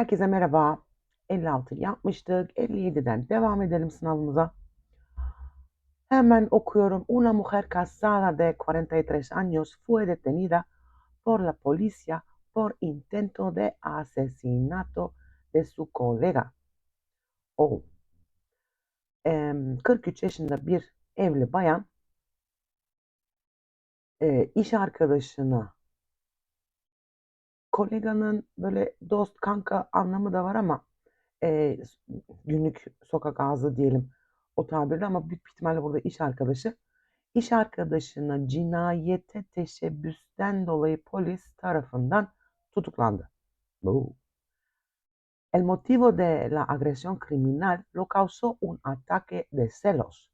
Herkese merhaba. 56 yapmıştık. 57'den devam edelim sınavımıza. Hemen okuyorum. Una mujer casada de 43 años fue detenida por la policía por intento de asesinato de su colega. Oh. Em, 43 yaşında bir evli bayan e, iş arkadaşına koleganın böyle dost kanka anlamı da var ama e, günlük sokak ağzı diyelim o tabirle ama büyük ihtimalle burada iş arkadaşı. İş arkadaşına cinayete teşebbüsten dolayı polis tarafından tutuklandı. Bu. El motivo de la agresión criminal lo causó un ataque de celos,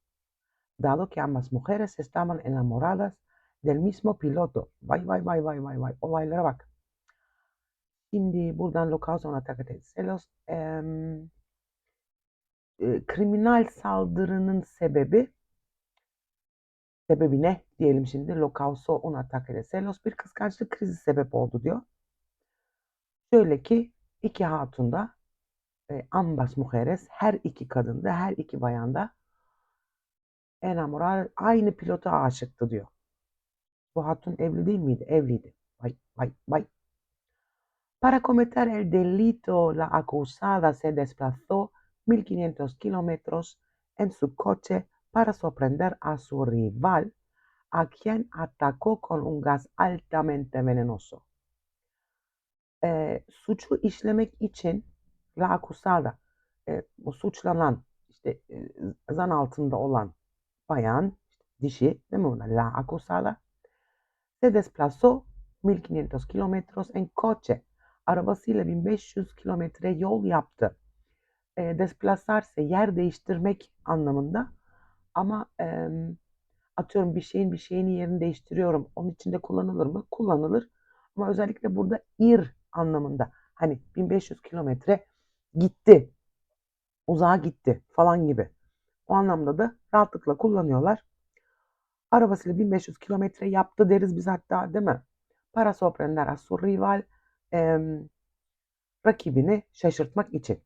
dado que ambas mujeres estaban enamoradas del mismo piloto. Vay vay vay vay vay vay olaylara bak. Şimdi buradan lo causa un ataque de celos. em, e, kriminal saldırının sebebi sebebi ne diyelim şimdi lo causó un ataque de celos bir kıskançlık krizi sebep oldu diyor. Şöyle ki iki hatun da e, ambas mujeres her iki kadında her iki bayanda enamorar aynı pilota aşıktı diyor. Bu hatun evli değil miydi? Evliydi. Vay vay vay. Para cometer el delito, la acusada se desplazó 1500 kilómetros en su coche para sorprender a su rival, a quien atacó con un gas altamente venenoso. Ee, suçu işlemek için la acusada, e, bu suçlanan, işte e, zan altında olan bayan, dişi değil mi? La acusada se desplazó 1500 kilómetros en coche. Arabasıyla 1500 kilometre yol yaptı. E, desplazarse yer değiştirmek anlamında ama e, atıyorum bir şeyin bir şeyin yerini değiştiriyorum. Onun içinde kullanılır mı? Kullanılır. Ama özellikle burada ir anlamında. Hani 1500 kilometre gitti. Uzağa gitti falan gibi. O anlamda da rahatlıkla kullanıyorlar. Arabasıyla 1500 kilometre yaptı deriz biz hatta değil mi? Para sorprender a su rival e, rakibini şaşırtmak için.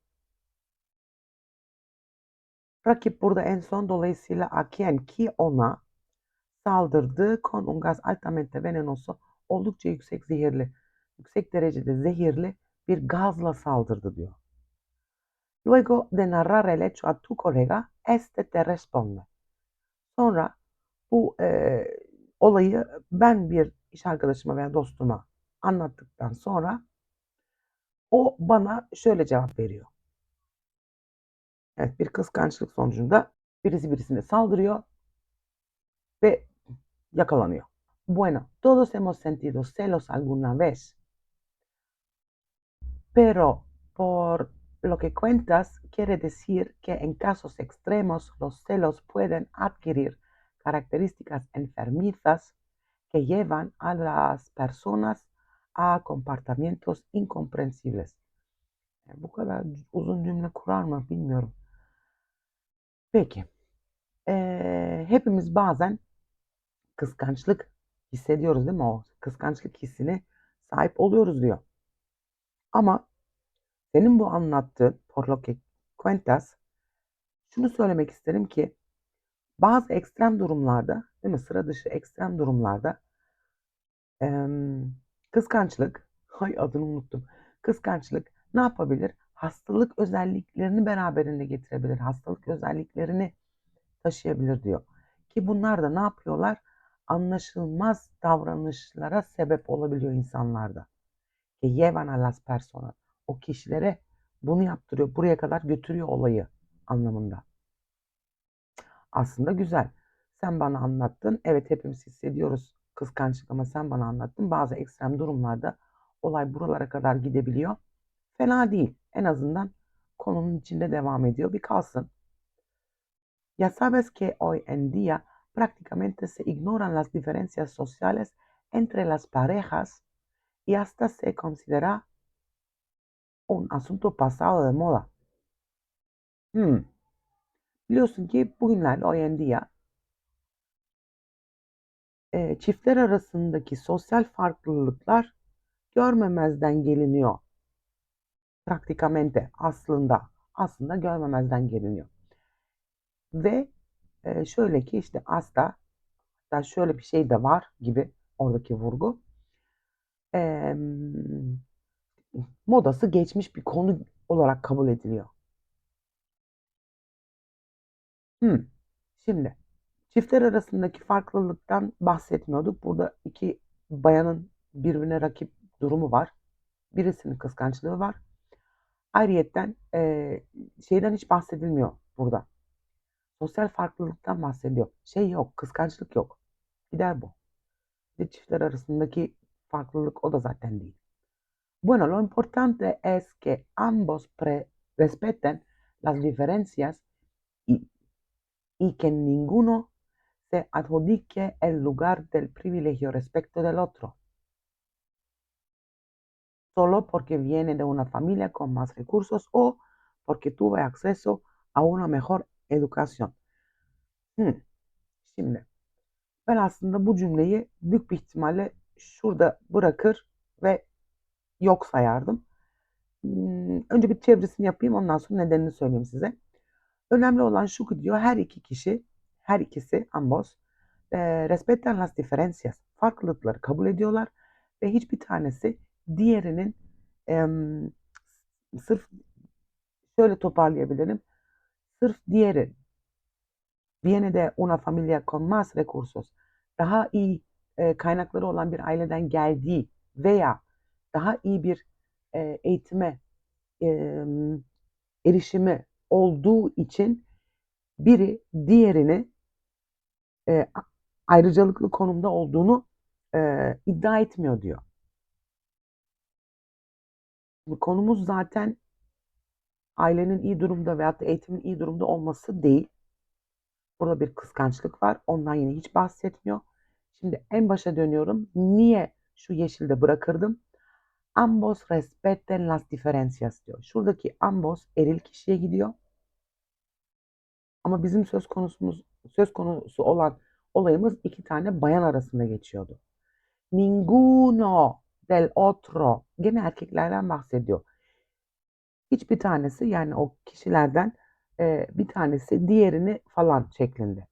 Rakip burada en son dolayısıyla a quien ki ona saldırdı con un gas altamente venenoso oldukça yüksek zehirli, yüksek derecede zehirli bir gazla saldırdı diyor. Luego de narrar el hecho a tu colega, este te responde. Sonra bu e, olayı ben bir iş arkadaşıma veya dostuma anlattıktan sonra o bana şöyle cevap veriyor. Evet bir kıskançlık sonucunda birisi birisine saldırıyor ve yakalanıyor. Bueno, todos hemos sentido celos alguna vez. Pero por lo que cuentas, quiere decir que en casos extremos los celos pueden adquirir características enfermizas que llevan a las personas a comportamientos incomprensibles. Yani bu kadar uzun cümle kurar mı bilmiyorum. Peki. Ee, hepimiz bazen kıskançlık hissediyoruz değil mi? O kıskançlık hissine sahip oluyoruz diyor. Ama senin bu anlattığın por lo şunu söylemek isterim ki bazı ekstrem durumlarda değil mi? Sıra dışı ekstrem durumlarda em, kıskançlık hay adını unuttum. Kıskançlık ne yapabilir? Hastalık özelliklerini beraberinde getirebilir. Hastalık özelliklerini taşıyabilir diyor. Ki bunlar da ne yapıyorlar? Anlaşılmaz davranışlara sebep olabiliyor insanlarda. Que llevan a las. O kişilere bunu yaptırıyor, buraya kadar götürüyor olayı anlamında. Aslında güzel. Sen bana anlattın. Evet hepimiz hissediyoruz kıskançlık ama sen bana anlattın. Bazı ekstrem durumlarda olay buralara kadar gidebiliyor. Fena değil. En azından konunun içinde devam ediyor. Bir kalsın. Ya sabes que hoy en día prácticamente se ignoran las diferencias sociales entre las parejas y hasta se considera un asunto pasado de moda. Hmm. Biliyorsun ki bugünlerde día e, çiftler arasındaki sosyal farklılıklar görmemezden geliniyor. Praktikamente aslında aslında görmemezden geliniyor. Ve e, şöyle ki işte hasta hatta şöyle bir şey de var gibi oradaki vurgu. E, modası geçmiş bir konu olarak kabul ediliyor. Hmm. Şimdi çiftler arasındaki farklılıktan bahsetmiyorduk. Burada iki bayanın birbirine rakip durumu var. Birisinin kıskançlığı var. Ayrıyetten e, şeyden hiç bahsedilmiyor burada. Sosyal farklılıktan bahsediyor. Şey yok, kıskançlık yok. Gider bu. Bir çiftler arasındaki farklılık o da zaten değil. Bueno, lo importante es que ambos respeten las diferencias y, y que ninguno se adjudique el lugar del privilegio respecto del otro. Solo porque viene de una familia con más recursos o porque tuve acceso a una mejor education. Hmm. Şimdi ben aslında bu cümleyi büyük bir ihtimalle şurada bırakır ve yok sayardım. Hmm, önce bir çevresini yapayım ondan sonra nedenini söyleyeyim size. Önemli olan şu ki diyor her iki kişi, her ikisi ambos e, respetan las diferencias, farklılıkları kabul ediyorlar ve hiçbir tanesi diğerinin e, sırf şöyle toparlayabilirim. Sırf diğeri viene de una familia con más recursos daha iyi e, kaynakları olan bir aileden geldiği veya daha iyi bir e, eğitime e, erişimi olduğu için biri diğerini e, ayrıcalıklı konumda olduğunu e, iddia etmiyor diyor. Bu konumuz zaten ailenin iyi durumda veyahut da eğitimin iyi durumda olması değil. Burada bir kıskançlık var. Ondan yine hiç bahsetmiyor. Şimdi en başa dönüyorum. Niye şu yeşilde bırakırdım? Ambos respeten las diferencias diyor. Şuradaki ambos eril kişiye gidiyor. Ama bizim söz konusumuz söz konusu olan olayımız iki tane bayan arasında geçiyordu. Ninguno del otro. Gene erkeklerden bahsediyor. Hiçbir tanesi yani o kişilerden e, bir tanesi diğerini falan şeklinde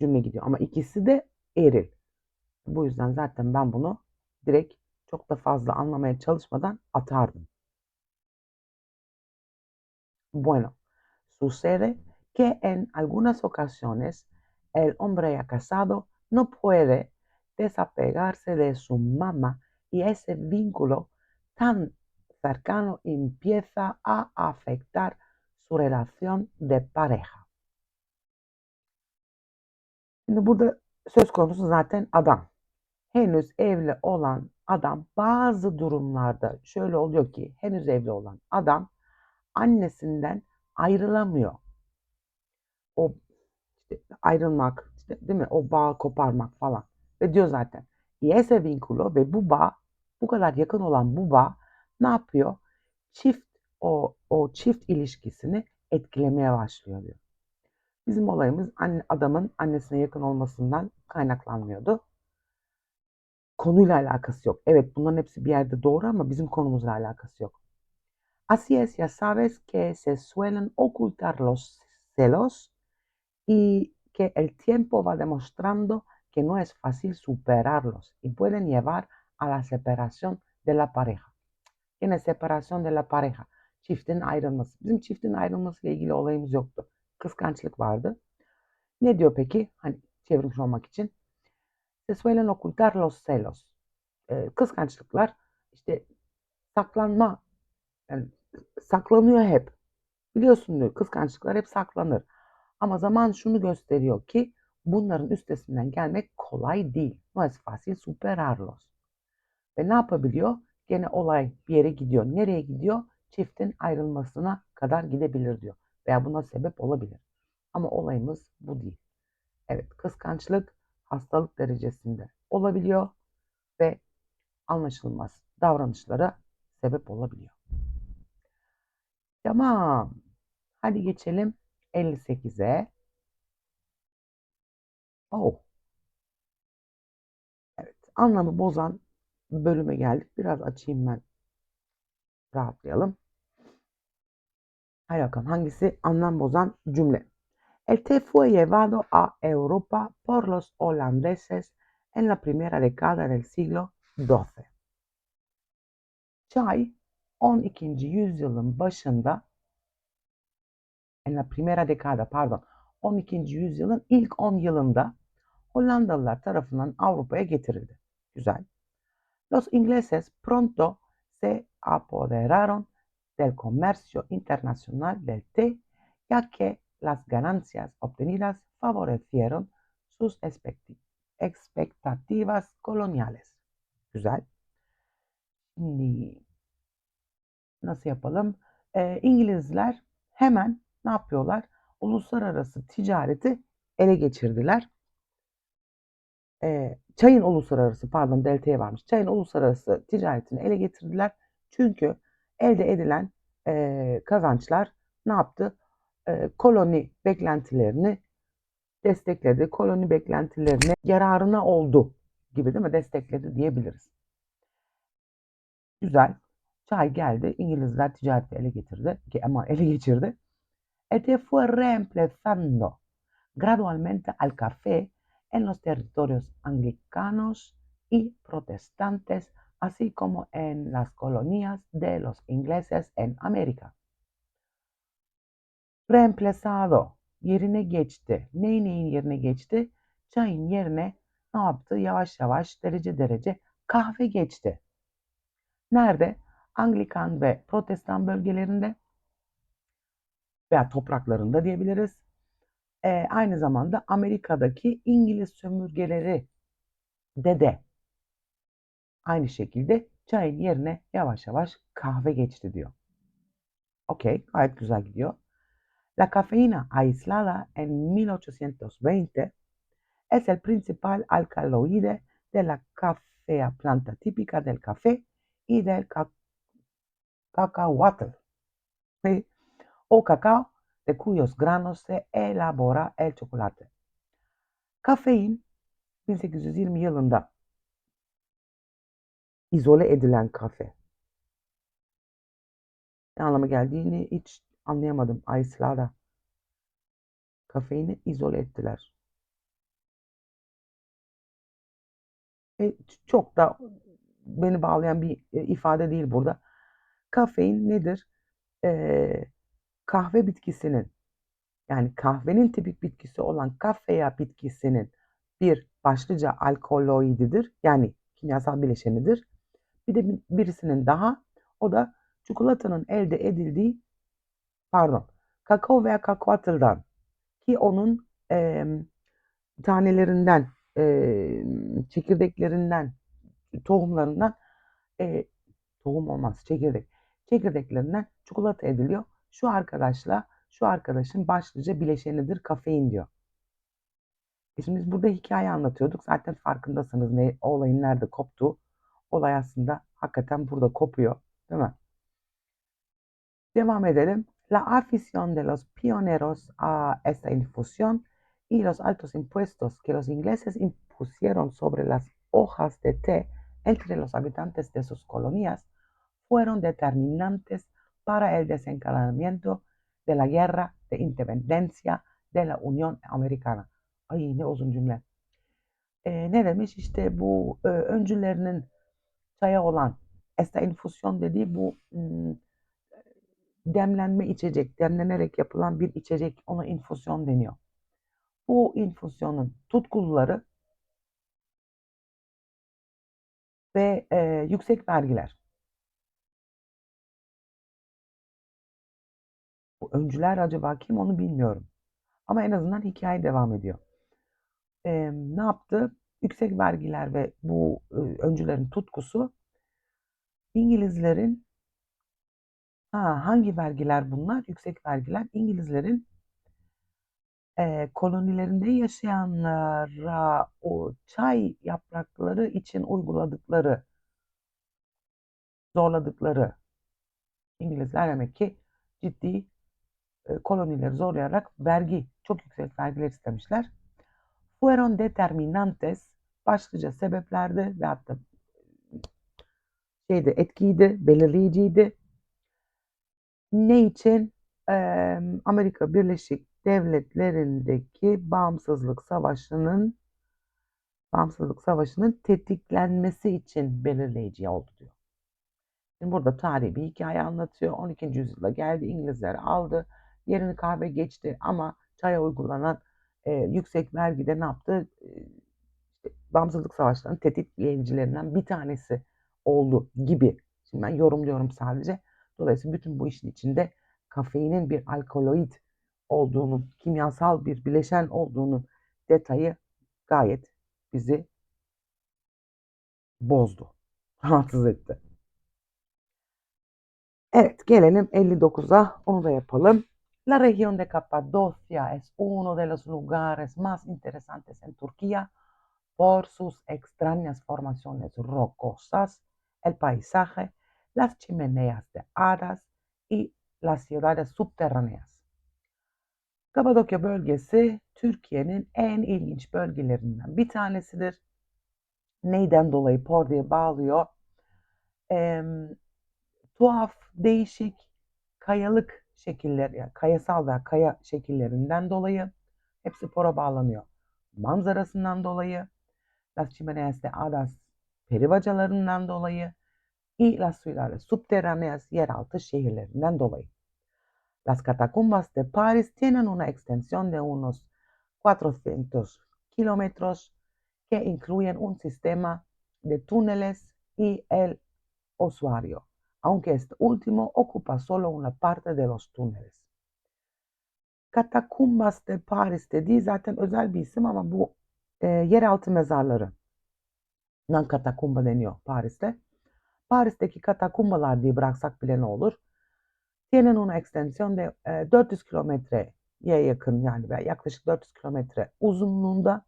cümle gidiyor. Ama ikisi de eril. Bu yüzden zaten ben bunu direkt çok da fazla anlamaya çalışmadan atardım. Bueno, sucede que en algunas ocasiones el hombre ya casado no puede desapegarse de su mamá y ese vínculo tan cercano empieza a afectar su relación de pareja. Şimdi burada söz konusu zaten adam. Henüz evli olan adam bazı durumlarda şöyle oluyor ki henüz evli olan adam annesinden ayrılamıyor. O işte ayrılmak, işte, değil mi? O bağ koparmak falan. Ve diyor zaten. Y ese vínculo ve bu bağ bu kadar yakın olan bu bağ ne yapıyor? Çift o, o çift ilişkisini etkilemeye başlıyor diyor. Bizim olayımız anne, adamın annesine yakın olmasından kaynaklanmıyordu. Konuyla alakası yok. Evet bunların hepsi bir yerde doğru ama bizim konumuzla alakası yok. Así es, ya sabes que se suelen ocultar los celos y que el tiempo va demostrando que no es fácil superarlos y pueden llevar a la separación de la pareja. Yine separación de la pareja. Çiftin ayrılması. Bizim çiftin ayrılması ile ilgili olayımız yoktu. Kıskançlık vardı. Ne diyor peki? Hani çevirmiş olmak için. Se suelen ocultar los celos. Ee, kıskançlıklar işte saklanma yani saklanıyor hep. Biliyorsun diyor kıskançlıklar hep saklanır. Ama zaman şunu gösteriyor ki bunların üstesinden gelmek kolay değil. No es superarlos. Ve ne yapabiliyor? Gene olay bir yere gidiyor. Nereye gidiyor? Çiftin ayrılmasına kadar gidebilir diyor. Veya buna sebep olabilir. Ama olayımız bu değil. Evet kıskançlık hastalık derecesinde olabiliyor ve anlaşılmaz davranışlara sebep olabiliyor. Tamam. Hadi geçelim 58'e. Oh. Evet. Anlamı bozan bölüme geldik. Biraz açayım ben. Rahatlayalım. Hadi bakalım hangisi anlam bozan cümle? El té fue llevado a Europa por los holandeses en la primera década del siglo XII. Çay 12. yüzyılın başında en la primera década pardon 12. yüzyılın ilk 10 yılında Hollandalılar tarafından Avrupa'ya getirildi. Güzel. Los ingleses pronto se apoderaron del comercio internacional del té, ya que las ganancias obtenidas favorecieron sus expectativas coloniales. Güzel. Şimdi nasıl yapalım? Ee, İngilizler hemen ne yapıyorlar? Uluslararası ticareti ele geçirdiler. Ee, çayın uluslararası pardon delta'ya varmış. Çayın uluslararası ticaretini ele getirdiler. Çünkü elde edilen e, kazançlar ne yaptı? E, koloni beklentilerini destekledi. Koloni beklentilerine yararına oldu gibi değil mi? Destekledi diyebiliriz. Güzel. Çay geldi. İngilizler ticareti ele getirdi. Ama ele geçirdi. Este fue reemplazando gradualmente al café en los territorios anglicanos y protestantes, así como en las colonias de los ingleses en América. Reemplazado yerine geçti. Neyin neyin yerine geçti? Çayın yerine ne yaptı? Yavaş yavaş derece derece kahve geçti. Nerede? Anglikan ve Protestan bölgelerinde veya topraklarında diyebiliriz. Ee, aynı zamanda Amerika'daki İngiliz sömürgeleri de de aynı şekilde çayın yerine yavaş yavaş kahve geçti diyor. Okey, gayet güzel gidiyor. La cafeína aislada en 1820 es el principal alcaloide de la cafea, planta típica del café y del ca- cacahuatl. ¿sí? O cacao de cuyos granos se elabora el chocolate. Kafein 1820 yılında izole edilen kafe. Ne anlama geldiğini hiç anlayamadım. Aislada. Kafeini izole ettiler. E, çok da beni bağlayan bir e, ifade değil burada. Kafein nedir? E, kahve bitkisinin yani kahvenin tipik bitkisi olan kafeya bitkisinin bir başlıca alkaloididir. Yani kimyasal bileşenidir. Bir de bir- birisinin daha o da çikolatanın elde edildiği pardon kakao veya kakaoatıldan ki onun em, tanelerinden em, çekirdeklerinden tohumlarından e, tohum olmaz çekirdek çekirdeklerinden çikolata ediliyor. Şu arkadaşla şu arkadaşın başlıca bileşenidir kafein diyor. E şimdi biz burada hikaye anlatıyorduk. Zaten farkındasınız ne olayın nerede koptuğu. Olay aslında hakikaten burada kopuyor, değil mi? Devam edelim. La afición de los pioneros a esta infusión y los altos impuestos que los ingleses impusieron sobre las hojas de té entre los habitantes de sus colonias fueron determinantes para el desencadenamiento de la guerra de independencia de la Unión Americana. Ay ne uzun cümle. Ee, ne demiş? İşte bu e, öncülerinin çaya olan esta infüzyon dediği bu hmm, demlenme içecek, demlenerek yapılan bir içecek ona infüzyon deniyor. Bu infüzyonun tutkulları ve e, yüksek vergiler. Öncüler acaba kim onu bilmiyorum. Ama en azından hikaye devam ediyor. Ee, ne yaptı? Yüksek vergiler ve bu e, öncülerin tutkusu İngilizlerin ha, hangi vergiler bunlar? Yüksek vergiler İngilizlerin e, kolonilerinde yaşayanlara o çay yaprakları için uyguladıkları, zorladıkları İngilizler demek ki ciddi e, kolonileri zorlayarak vergi, çok yüksek vergiler istemişler. Fueron determinantes başlıca sebeplerdi ve hatta şeydi, etkiydi, belirleyiciydi. Ne için? Amerika Birleşik Devletleri'ndeki bağımsızlık savaşının bağımsızlık savaşının tetiklenmesi için belirleyici oldu diyor. Şimdi burada tarihi bir hikaye anlatıyor. 12. yüzyılda geldi, İngilizler aldı, yerini kahve geçti ama çaya uygulanan e, yüksek vergi de ne yaptı? E, bağımsızlık savaşlarının tetikleyicilerinden bir tanesi oldu gibi. Şimdi ben yorumluyorum sadece. Dolayısıyla bütün bu işin içinde kafeinin bir alkaloid olduğunun, kimyasal bir bileşen olduğunun detayı gayet bizi bozdu. Rahatsız etti. Evet, gelelim 59'a. Onu da yapalım. La región de Capadocia es uno de los lugares más interesantes en Turquía por sus extrañas formaciones rocosas, el paisaje, las chimeneas de hadas y las ciudades subterráneas. Kapadokya bölgesi Türkiye'nin en ilginç bölgelerinden bir tanesidir. Neyden dolayı por diye bağlıyor? Eee, tuhaf, değişik kayalık şekilleri, yani kayasal veya kaya şekillerinden dolayı hepsi pora bağlanıyor. Manzarasından dolayı, Las Chimeneas de Hadas peribacalarından dolayı, y las ciudades subterráneas yeraltı şehirlerinden dolayı. Las catacumbas de París tienen una extensión de unos 400 kilómetros que incluyen un sistema de túneles y el ossuario, aunque este último ocupa solo una parte de los túneles. Katakumbas de Paris dediği zaten özel bir isim ama bu e, yeraltı mezarları. Nan katakumba deniyor Paris'te. Paris'teki katakumbalar diye bıraksak bile ne olur? Tienen una extensión de e, 400 kilometreye yakın yani veya yaklaşık 400 kilometre uzunluğunda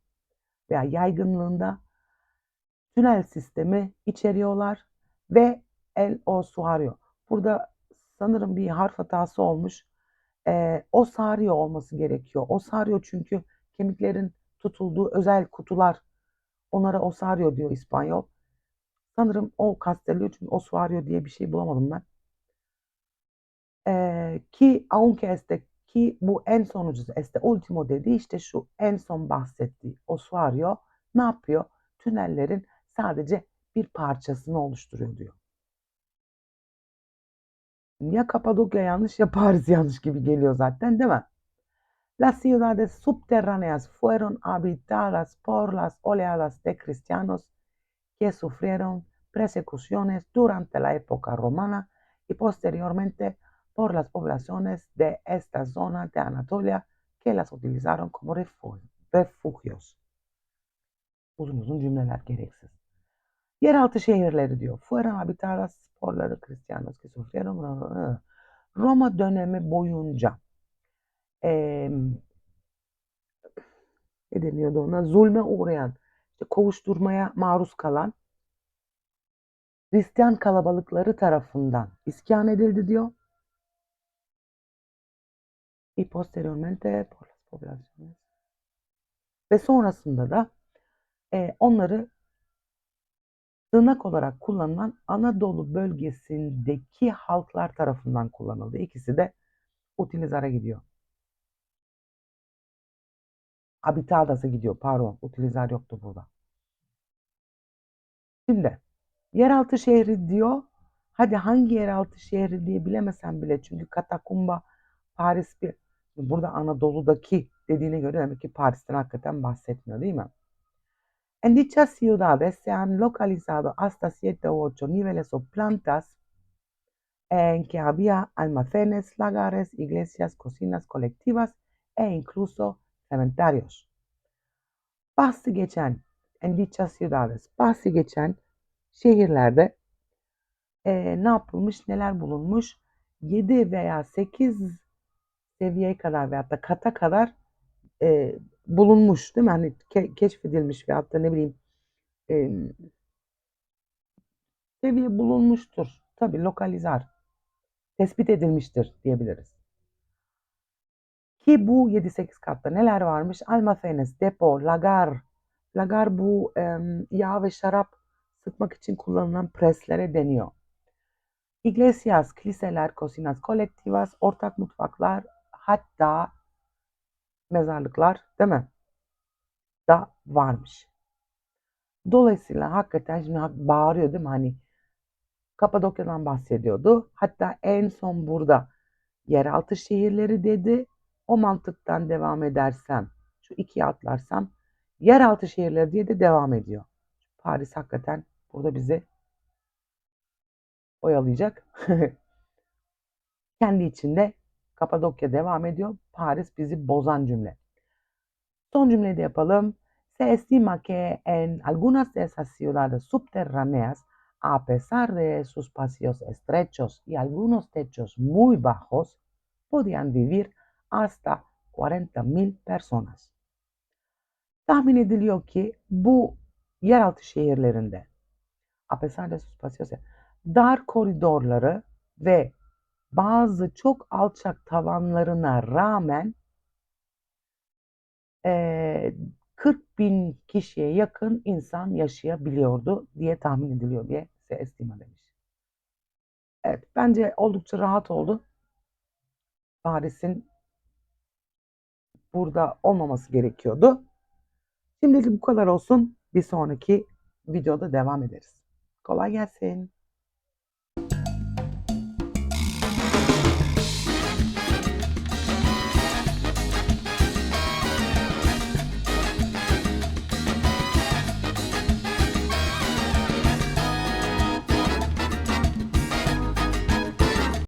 veya yaygınlığında tünel sistemi içeriyorlar ve el osuario. Burada sanırım bir harf hatası olmuş. E, osario olması gerekiyor. Osario çünkü kemiklerin tutulduğu özel kutular. Onlara osario diyor İspanyol. Sanırım o kastediliyor çünkü osuario diye bir şey bulamadım ben. E, ki aunque este ki bu en sonuncusu este ultimo dediği işte şu en son bahsettiği osuario ne yapıyor? Tünellerin sadece bir parçasını oluşturuyor diyor. Ya Kapadokya yanlış yanlış gibi geliyor zaten? Las ciudades subterráneas fueron habitadas por las oleadas de cristianos que sufrieron persecuciones durante la época romana y posteriormente por las poblaciones de esta zona de Anatolia que las utilizaron como refugios. Yeraltı şehirleri diyor. Fueron habitadas por los cristianos que Roma dönemi boyunca e, ne deniyordu ona? Zulme uğrayan, işte kovuşturmaya maruz kalan Hristiyan kalabalıkları tarafından iskan edildi diyor. Y posteriormente por las poblaciones. Ve sonrasında da e, onları sığınak olarak kullanılan Anadolu bölgesindeki halklar tarafından kullanıldı. İkisi de utilizara gidiyor. Habitadas'a gidiyor. Pardon. Utilizar yoktu burada. Şimdi yeraltı şehri diyor. Hadi hangi yeraltı şehri diye bilemesem bile çünkü Katakumba Paris bir burada Anadolu'daki dediğine göre demek ki Paris'ten hakikaten bahsetmiyor değil mi? En dichas ciudades se han localizado hasta siete u ocho niveles o plantas en que había almacenes, lagares, iglesias, cocinas colectivas e incluso cementerios. Bahsi geçen en dichas ciudades, bahsi geçen şehirlerde e, ne yapılmış, neler bulunmuş? 7 veya 8 seviyeye kadar veyahut da kata kadar e, bulunmuş değil mi? Hani ke keşfedilmiş veyahut da ne bileyim e, seviye bulunmuştur. Tabii lokalizar. Tespit edilmiştir diyebiliriz. Ki bu 7-8 katta neler varmış? Almafenes, depo, lagar. Lagar bu e, yağ ve şarap sıkmak için kullanılan preslere deniyor. iglesias, kiliseler, cocinas colectivas, ortak mutfaklar, hatta mezarlıklar değil mi? Da varmış. Dolayısıyla hakikaten şimdi bağırıyor değil mi? Hani Kapadokya'dan bahsediyordu. Hatta en son burada yeraltı şehirleri dedi. O mantıktan devam edersem, şu ikiye atlarsam yeraltı şehirleri diye de devam ediyor. Paris hakikaten burada bizi oyalayacak. Kendi içinde Kapadokya devam ediyor. Paris bizi bozan cümle. Son cümleyi de yapalım. Se estima que en algunas de esas ciudades subterráneas, a pesar de sus pasillos estrechos y algunos techos muy bajos, podían vivir hasta 40.000 personas. Tahmin ediliyor ki bu yeraltı şehirlerinde a pesar de sus pasillos dar koridorları ve bazı çok alçak tavanlarına rağmen eee 40 bin kişiye yakın insan yaşayabiliyordu diye tahmin ediliyor diye estima demiş. Evet, bence oldukça rahat oldu. Paris'in burada olmaması gerekiyordu. Şimdilik bu kadar olsun. Bir sonraki videoda devam ederiz. Kolay gelsin.